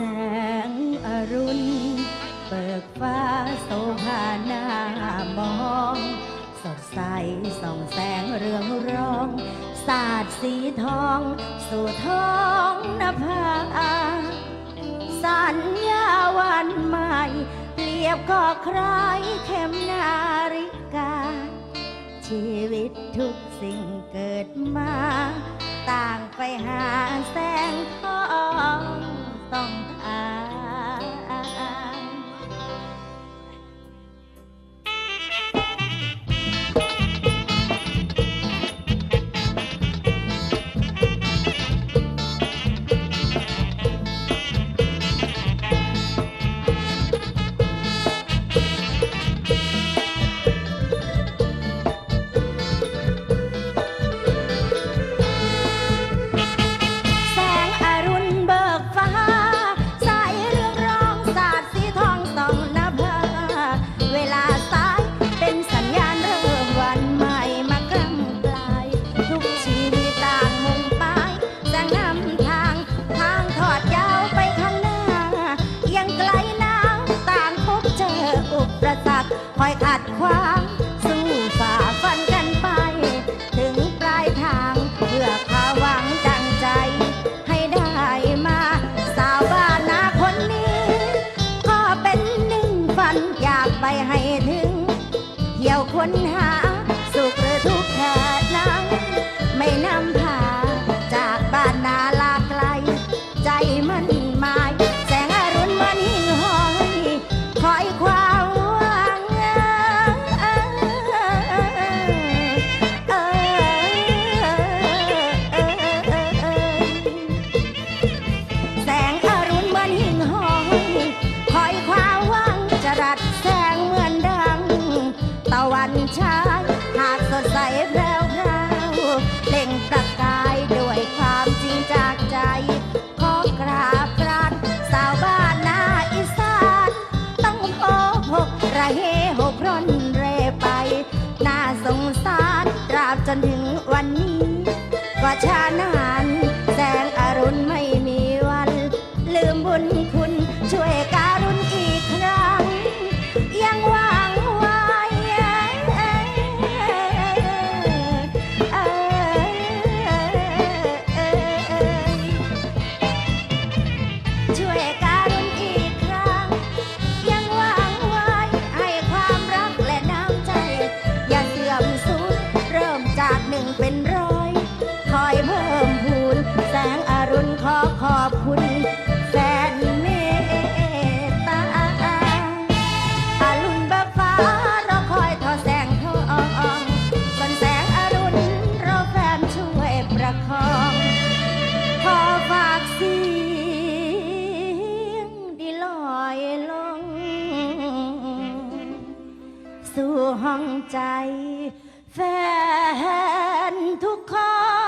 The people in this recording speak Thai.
แสงอรุณ เบิกฟ้าโสภาหน้ามอง สดใสส่องแสงเรืองรอง สาดสีทอง สู่ท้องนภาสัญญาวันใหม่เปรียบก็ใครเข็มนาฬิกา ชีวิตทุกสิ่งเกิดมา ต่างไปหา อยขัดขวาง สู้ฝ่าฟันกันไป ถึงปลายทางเพื่อควาหวังดังใจ ให้ได้มา สาวบ้านนาคนนี้ ก็เป็นหนึ่งฝันอยากไปให้ถึง เที่ยวค้นหา สุขหรือทุกข์แค่ายหากสดใสแพรวพราวเล่งประกายด้วยความจริงจากใจ ขอกราบกรานสาวบ้านนาอีสาน ต้องพบหกระเหหกร่อนเรไป น่าสงสารตราบจนถึงวันนี้ กว่าชาตินา จากหนึ่งเป็นร้อย คอยเพิ่มพูน แสงอรุณขอขอบคุณแฟนเมตตาอรุณเบิกฟ้าเรอคอยทอแสงทองส่วนแสงอรุณเรอแฟนช่วยประคอง ขอฝากเสียงดีลอยลง สู่ห้องใจ แฟนทุกคน